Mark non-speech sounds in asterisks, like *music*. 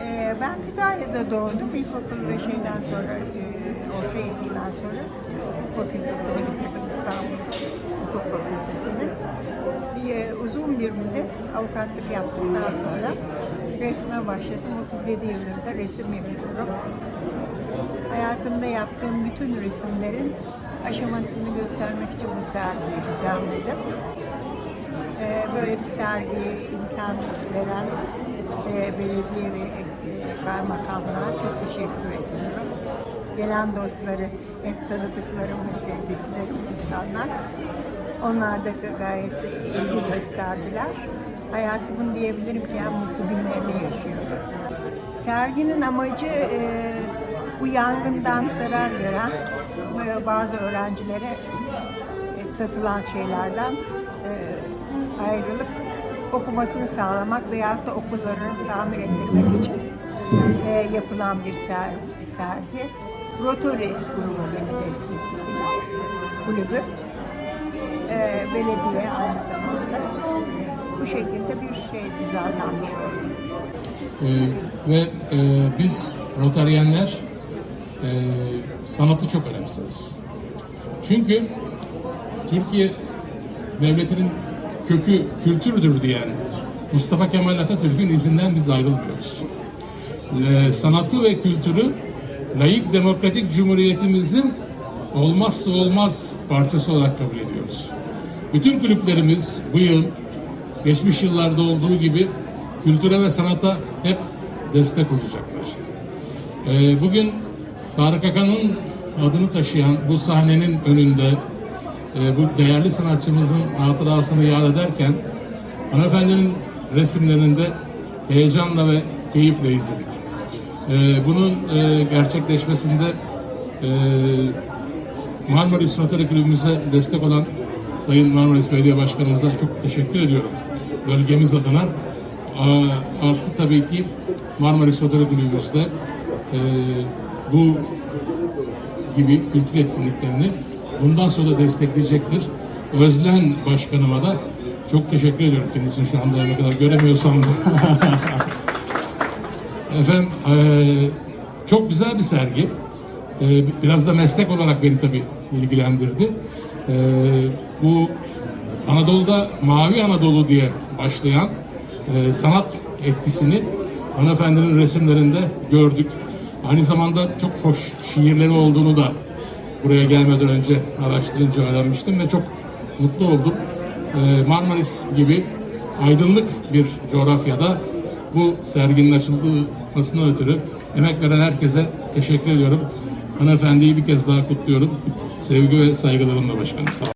Ee, ben Kütahya'da doğdum. İlkokul ve şeyden sonra, e, orta eğitimden sonra hukuk fakültesini bitirdim İstanbul Hukuk Fakültesini. Bir, e, uzun bir müddet avukatlık yaptıktan sonra resme başladım. 37 yıldır da resim yapıyorum. Hayatımda yaptığım bütün resimlerin aşamasını göstermek için bu sergiyi düzenledim. Ee, böyle bir sergiye imkan veren e, belediye ve e, kaymakamlara çok teşekkür ediyorum. Gelen dostları, hep tanıdıklarım, sevdiklerim insanlar. Onlar da gayet ilgi gösterdiler. Hayatımın diyebilirim ki en mutlu günlerini yaşıyorum. Serginin amacı e, bu yangından zarar gören e, bazı öğrencilere e, satılan şeylerden e, ayrılıp okumasını sağlamak veyahut da okullarını tamir ettirmek için e, yapılan bir ser, sergi. Rotary grubu beni desteklediler. Kulübü. Belediye aynı zamanda. Bu şekilde bir şey düzenlenmiş oldu. Ee, ve e, biz Rotaryenler e, sanatı çok önemsiyoruz. Çünkü Türkiye devletinin kökü kültürdür diyen Mustafa Kemal Atatürk'ün izinden biz ayrılmıyoruz. E, sanatı ve kültürü layık demokratik cumhuriyetimizin olmazsa olmaz parçası olarak kabul ediyoruz. Bütün kulüplerimiz bu yıl geçmiş yıllarda olduğu gibi kültüre ve sanata hep destek olacaklar. Ee, bugün Tarık Akan'ın adını taşıyan bu sahnenin önünde e, bu değerli sanatçımızın hatırasını yad ederken hanımefendinin resimlerinde heyecanla ve keyifle izledik. Ee, bunun e, gerçekleşmesinde e, Marmaris Rotary Kulübümüze destek olan Sayın Marmaris Belediye Başkanımıza çok teşekkür ediyorum. Bölgemiz adına. Aa, Artı tabii ki Marmaris Rotary Kulübümüzde e, bu gibi kültür etkinliklerini bundan sonra destekleyecektir. Özlen Başkanıma da çok teşekkür ediyorum kendisini şu anda ne kadar göremiyorsam da. *laughs* Efendim eee, çok güzel bir sergi. Eee, biraz da meslek olarak beni tabii ilgilendirdi. Eee, bu Anadolu'da Mavi Anadolu diye başlayan eee, sanat etkisini hanımefendinin resimlerinde gördük. Aynı zamanda çok hoş şiirleri olduğunu da buraya gelmeden önce araştırınca öğrenmiştim ve çok mutlu oldum. Eee, Marmaris gibi aydınlık bir coğrafyada bu serginin açılmasına ötürü emek veren herkese teşekkür ediyorum. Hanımefendiyi bir kez daha kutluyorum. Sevgi ve saygılarımla başkanım. Sağ olun.